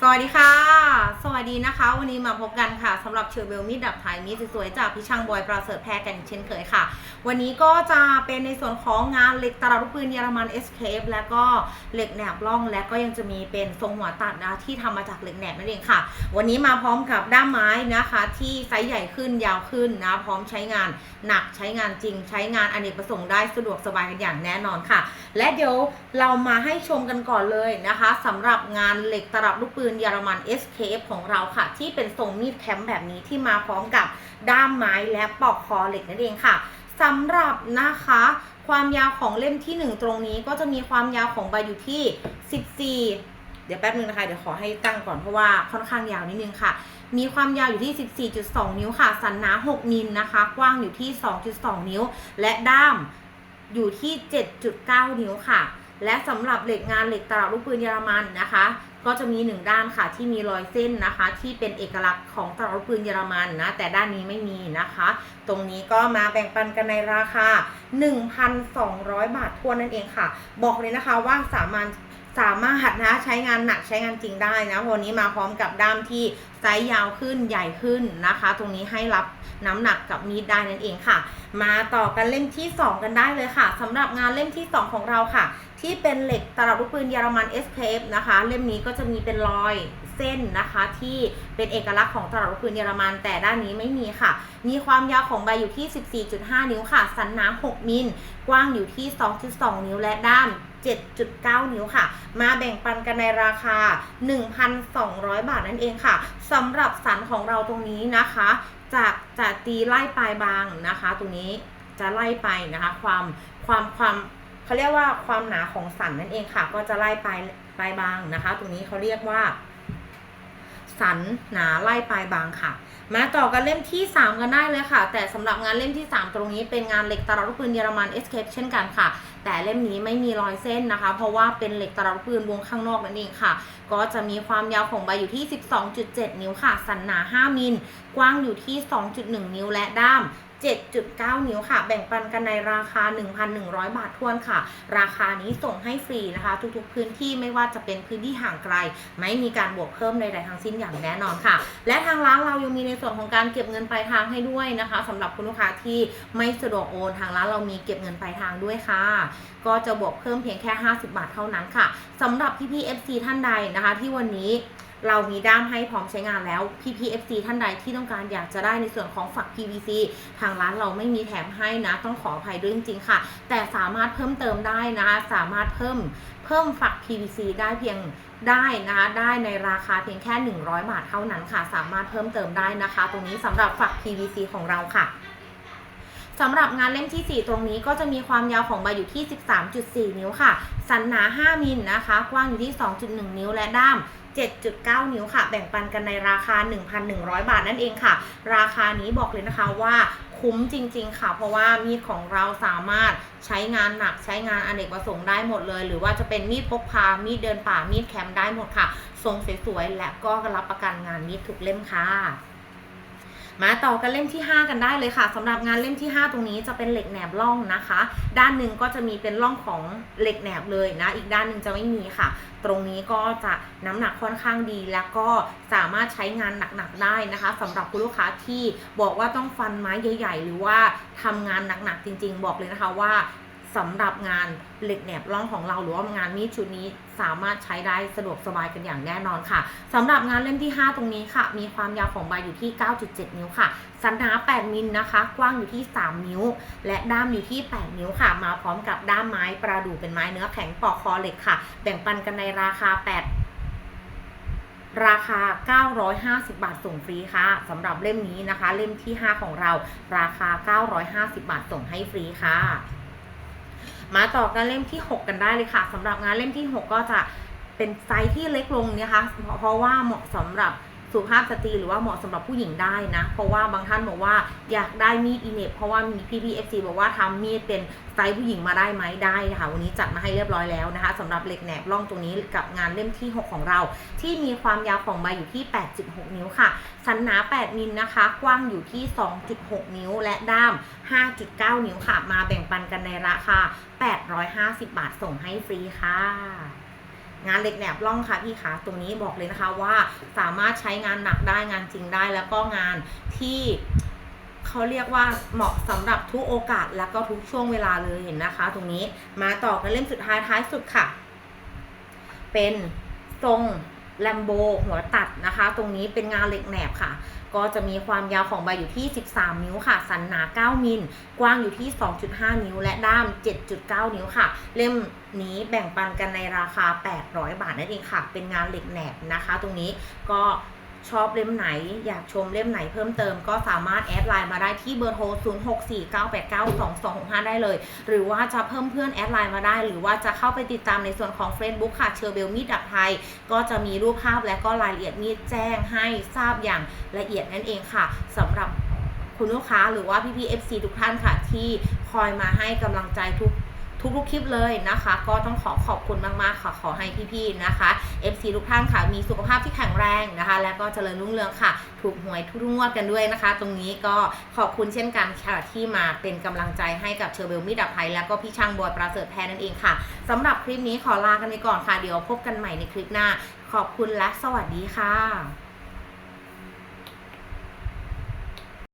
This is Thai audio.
สวัสดีค่ะ สวัสดีนะคะ วันนี้มาพบกันค่ะสำหรับเชอร์เบลมีดดับไทยมีดสวยๆจากพี่ช่างบอยประเสริฐแพรกันเช่นเคยค่ะ วันนี้ก็จะเป็นในส่วนของงานเหล็กตลับลูกปืนเยอรมัน Escape และก็เหล็กแหนบล่อง และก็ยังจะมีเป็นทรงหัวตัดนะที่ทำมาจากเหล็กแหนบนั่นเองค่ะ วันนี้มาพร้อมกับด้ามไม้นะคะ ที่ไซส์ใหญ่ขึ้นยาวขึ้นนะ พร้อมใช้งานหนักใช้งานจริง ใช้งานอเนกประสงค์ได้สะดวกสบายกันอย่างแน่นอนค่ะ และเดี๋ยวเรามาให้ชมกันก่อนเลยนะคะสำหรับงานเหล็กตลับลูกปืนืนเยอรมัน SKF ของเราค่ะ ที่เป็นทรงมีดแคมป์แบบนี้ที่มาพร้อมกับด้ามไม้และปลอกคอเหล็กนั่นเองค่ะสำหรับนะคะ ความยาวของเล่มที่ 1 ตรงนี้ก็จะมีความยาวของใบอยู่ที่ 14เดี๋ยวแป๊บนึงนะคะ เดี๋ยวขอให้ตั้งก่อนเพราะว่าค่อนข้างยาวนิดนึงค่ะ มีความยาวอยู่ที่ 14.2 นิ้วค่ะ สันหนา 6 มิลนะคะ กว้างอยู่ที่ 2.2 นิ้ว และด้ามอยู่ที่ 7.9 นิ้วค่ะ และสำหรับเหล็กงานเหล็กตลับลูกปืนเยอรมันนะคะ ก็จะมีหนึ่งด้านค่ะที่มีรอยเส้นนะคะ ที่เป็นเอกลักษณ์ของตลับปืนเยอรมันนะ แต่ด้านนี้ไม่มีนะคะ ตรงนี้ก็มาแบ่งปันกันในราคา 1,200 บาททวนนั่นเองค่ะ บอกเลยนะคะว่าสามารถสามารถนะใช้งานหนักใช้งานจริงได้นะวันนี้มาพร้อมกับด้ามที่ไซส์ยาวขึ้นใหญ่ขึ้นนะคะ ตรงนี้ให้รับน้ำหนักกับมีดได้นั่นเองค่ะ มาต่อกันเล่มที่ 2 กันได้เลยค่ะสำหรับงานเล่มที่ 2 ของเราค่ะ ที่เป็นเหล็กตลับลูกปืนเยอรมัน SKF นะคะ เล่มนี้ก็จะมีเป็นรอยเส้นนะคะ ที่เป็นเอกลักษณ์ของตลับลูกปืนเยอรมันแต่ด้านนี้ไม่มีค่ะ มีความยาวของใบอยู่ที่ 14.5 นิ้วค่ะ สันหนา 6 มิล กว้างอยู่ที่ 2.2 นิ้วและด้าม7.9 นิ้วค่ะ มาแบ่งปันกันในราคา 1,200 บาทนั่นเองค่ะสำหรับสันของเราตรงนี้นะคะ จากจะตีไล่ปลายบางนะคะ ตรงนี้จะไล่ไปนะคะ ความความความ เขาเรียกว่าความหนาของสันนั่นเองค่ะ ก็จะไล่ปลายปลายบางนะคะ ตรงนี้เขาเรียกว่า สันหนาไล่ปลายบางค่ะ มาต่อกันเล่มที่ 3 กันได้เลยค่ะ แต่สำหรับงานเล่มที่ 3 ตรงนี้เป็นงานเหล็กตลับลูกปืนเยอรมัน Escape เช่นกันค่ะ แต่เล่มนี้ไม่มีรอยเส้นนะคะ เพราะว่าเป็นเหล็กตลับลูกปืนวงข้างนอกนั่นเองค่ะ ก็จะมีความยาวของใบอยู่ที่ 12.7 นิ้วค่ะ สันหนา 5มิลกว้างอยู่ที่ 2.1 นิ้วและด้าม 7.9 นิ้วค่ะ แบ่งปันกันในราคา 1,100 บาททวนค่ะ ราคานี้ส่งให้ฟรีนะคะ ทุกๆ พื้นที่ไม่ว่าจะเป็นพื้นที่ห่างไกล ไม่มีการบวกเพิ่มใดๆทั้งสิ้นอย่างแน่นอนค่ะ และทางร้านเรายังมีในส่วนของการเก็บเงินปลายทางให้ด้วยนะคะสำหรับคุณลูกค้าที่ไม่สะดวกโอนทางร้านเรามีเก็บเงินปลายทางด้วยค่ะ ก็จะบวกเพิ่มเพียงแค่ 50 บาทเท่านั้นค่ะสำหรับพี่พี FC ท่านใดนะคะ ที่วันนี้ เรามีด้ามให้พร้อมใช้งานแล้ว PPFC ท่านใดที่ต้องการอยากจะได้ในส่วนของฝัก PVC ทางร้านเราไม่มีแถมให้นะ ต้องขออภัยด้วยจริงๆค่ะ แต่สามารถเพิ่มเติมได้นะสามารถเพิ่มเพิ่มฝัก PVC ได้เพียงได้นะคะได้ในราคาเพียงแค่ 100 บาทเท่านั้นค่ะ สามารถเพิ่มเติมได้นะคะ ตรงนี้สำหรับฝัก PVC ของเราค่ะสำหรับงานเล่มที่ 4 ตรงนี้ก็จะมีความยาวของใบอยู่ที่ 13.4 นิ้วค่ะ สันหนา 5 มิลนะคะ กว้างอยู่ที่ 2.1 นิ้วและด้าม 7.9 นิ้วค่ะ แบ่งปันกันในราคา 1,100 บาทนั่นเองค่ะ ราคานี้บอกเลยนะคะว่าคุ้มจริง ๆ ค่ะ เพราะว่ามีดของเราสามารถใช้งานหนักใช้งานอเนกประสงค์ได้หมดเลย หรือว่าจะเป็นมีดพกพา มีดเดินป่า มีดแคมป์ได้หมดค่ะ ทรงสวยๆ และก็รับประกันงานมีดทุกเล่มค่ะ มาต่อกันเล่มที่ 5 กันได้เลยค่ะสำหรับงานเล่มที่ 5 ตรงนี้จะเป็นเหล็กแหนบล่องนะคะ ด้านหนึ่งก็จะมีเป็นล่องของเหล็กแหนบเลยนะ อีกด้านหนึ่งจะไม่มีค่ะ ตรงนี้ก็จะน้ำหนักค่อนข้างดี แล้วก็สามารถใช้งานหนักๆได้นะคะสำหรับคุณลูกค้าที่บอกว่าต้องฟันไม้ใหญ่ ๆ หรือว่าทำงานหนักๆจริง ๆ บอกเลยนะคะว่า สำหรับงานเหล็กแหนบร่องของเราหรือว่างานมีดชุดนี้สามารถใช้ได้สะดวกสบายกันอย่างแน่นอนค่ะสำหรับงานเล่มที่ 5 ตรงนี้ค่ะ มีความยาวของใบอยู่ที่ 9.7 นิ้วค่ะสันหนา8มิลนะคะ กว้างอยู่ที่ 3 นิ้ว และด้ามอยู่ที่ 8 นิ้วค่ะ มาพร้อมกับด้ามไม้ประดู่เป็นไม้เนื้อแข็งปอกคอเหล็กค่ะ แบ่งปันกันในราคา 8ราคา 950 บาทส่งฟรีค่ะสำหรับเล่มนี้นะคะ เล่มที่ 5 ของเรา ราคา 950 บาทส่งให้ฟรีค่ะ มาต่อกันเล่มที่ 6 กันได้เลยค่ะสำหรับงานเล่มที่ 6 ก็จะเป็นไซส์ที่เล็กลงนะคะ เพราะเพราะว่าเหมาะสำหรับ สุภาพสตรีหรือว่าเหมาะสำหรับผู้หญิงได้นะ เพราะว่าบางท่านบอกว่าอยากได้มีดอีเน็บเพราะว่ามีพี่พีเอฟซีบอกว่าทำมีดเป็นไซส์ผู้หญิงมาได้ไหมได้นะคะวันนี้จัดมาให้เรียบร้อยแล้วนะคะสำหรับเหล็กแหนบร่องตรงนี้กับงานเล่มที่ 6 ของเรา ที่มีความยาวของใบอยู่ที่ 8.6 นิ้วค่ะสันหนา 8 มิลนะคะ กว้างอยู่ที่ 2.6 นิ้ว และด้าม 5.9 นิ้วค่ะ มาแบ่งปันกันในราคา 850 บาทส่งให้ฟรีค่ะ งานเหล็กแหนบล่องค่ะพี่คะตรงนี้บอกเลยนะคะว่าสามารถใช้งานหนักได้งานจริงได้ แล้วก็งานที่เขาเรียกว่าเหมาะสำหรับทุกโอกาสแล้วก็ทุกช่วงเวลาเลยเห็นนะคะ ตรงนี้มาต่อกันเล่มสุดท้ายท้ายสุดค่ะ เป็นทรง แลมโบหัวตัดนะคะ ตรงนี้เป็นงานเหล็กแหนบค่ะ ก็จะมีความยาวของใบอยู่ที่ 13 นิ้วค่ะ สันหนา 9 มิล กว้างอยู่ที่ 2.5 นิ้ว และด้าม 7.9 นิ้วค่ะ เล่มนี้แบ่งปันกันในราคา 800 บาทนั่นเองค่ะ เป็นงานเหล็กแหนบนะคะ ตรงนี้ก็ ชอบเล่มไหน อยากชมเล่มไหนเพิ่มเติมก็สามารถแอดไลน์มาได้ที่เบอร์โทร 0649892265 ได้เลย หรือว่าจะเพิ่มเพื่อนแอดไลน์มาได้ หรือว่าจะเข้าไปติดตามในส่วนของ Facebook ค่ะเชอร์เบลมีดดับไทย ก็จะมีรูปภาพและก็รายละเอียดมีดแจ้งให้ทราบอย่างละเอียดนั่นเองค่ะสำหรับคุณลูกค้าหรือว่าพี่พีเอฟซีทุกท่านค่ะที่คอยมาให้กำลังใจทุก ทุกๆคลิปเลยนะคะ ก็ต้องขอขอบคุณมากๆค่ะขอให้พี่ๆนะคะ FC ทุกท่านค่ะมีสุขภาพที่แข็งแรงนะคะ และก็เจริญรุ่งเรืองค่ะ ถูกหวยทุกงวดกันด้วยนะคะ ตรงนี้ก็ขอบคุณเช่นกันค่ะที่มาเป็นกำลังใจให้กับเชอร์เบลมิดดับไพและก็พี่ช่างบอยประเสริฐแพรนั่นเองค่ะสำหรับคลิปนี้ขอลากันไปก่อนค่ะเดี๋ยวพบกันใหม่ในคลิปหน้า ขอบคุณและสวัสดีค่ะ